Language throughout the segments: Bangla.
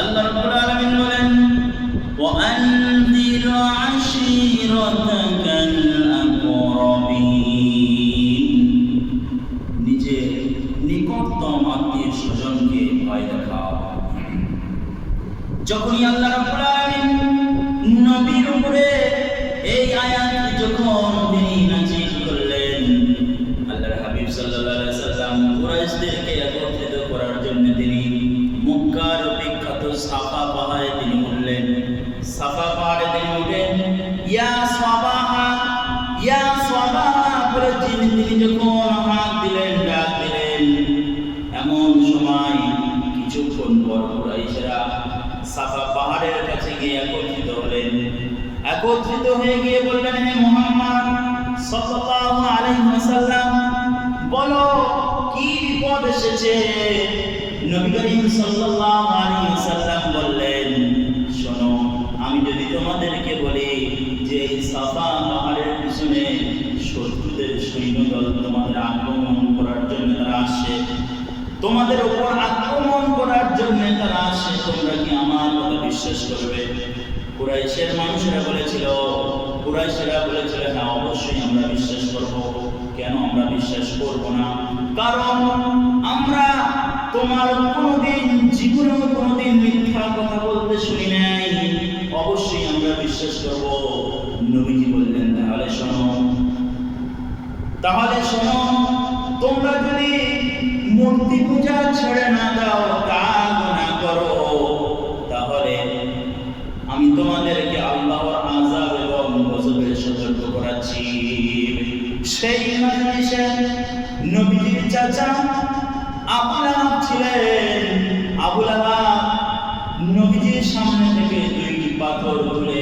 আল্লাহ রাব্বুল আলামিন বলেন, ওয়া আনদির আশিরাতাকাল আকরাবিন। নিজে নিকটতম আত্মীয় স্বজনকে ভয় দেখাও। যখনই আল্লাহ রাব্বুল আলামিন নবীর উপরে এই আয়াত যখন তিনি নাজিল করলেন, আল্লাহর হাবিব সাল্লাল্লাহু আলাইহি সাল্লাম কুরাইশদেরকে একত্রিত করার জন্য তিনি মক্কার বিখ্যাত সাফা পাহাড়ে তিনি উঠলেন সাফা পাহাড়ে তিনি উঠেন, ইয়া সাবাহা ইয়া সাবাহা, বলে তিনি তিনি যখন হাত দিলেন, ডাক দিলেন। এমন সময় কিছুক্ষণ পর কুরাইশরা সাফা পাহাড়ের কাছে গিয়ে একত্রিত হলেন। একত্রিত হয়ে গিয়ে বললেন, হে মোহাম্মদ, সাল্লাল্লাহু আলাইহি ওয়াসাল্লাম, বলো, কি বিপদ এসেছে? নবী করিম সাল্লাল্লাহু যে বলেছিল, কুরাইশেরা হ্যাঁ অবশ্যই আমরা বিশ্বাস করব। কেন আমরা বিশ্বাস করব না? কারণ আমরা তোমার কোনোদিন জীবনেও কোনোদিন মিথ্যা কথা বলতে শুনি নাই। অবশ্যই আমরা বিশ্বাস করব। নবীজি বললেন, তাহলে শোনো। তাহলে শোনো, তোমরা যদি মূর্তি পূজা ছেড়ে না দাও করো। তাহলে আমি তোমাদেরকে আযাব এবং গজবের সতর্ক করাচ্ছি। সেই নবীজির চাচা ছিলেন। আবুল নবীজির সামনে থেকে দুইটি পাথর তুলে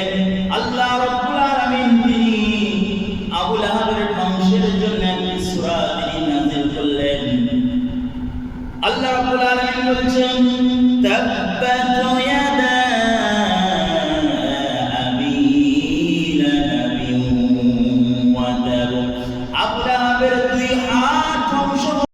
আল্লাহ রাব্বুল আলামিন বলছেন তাব্বাত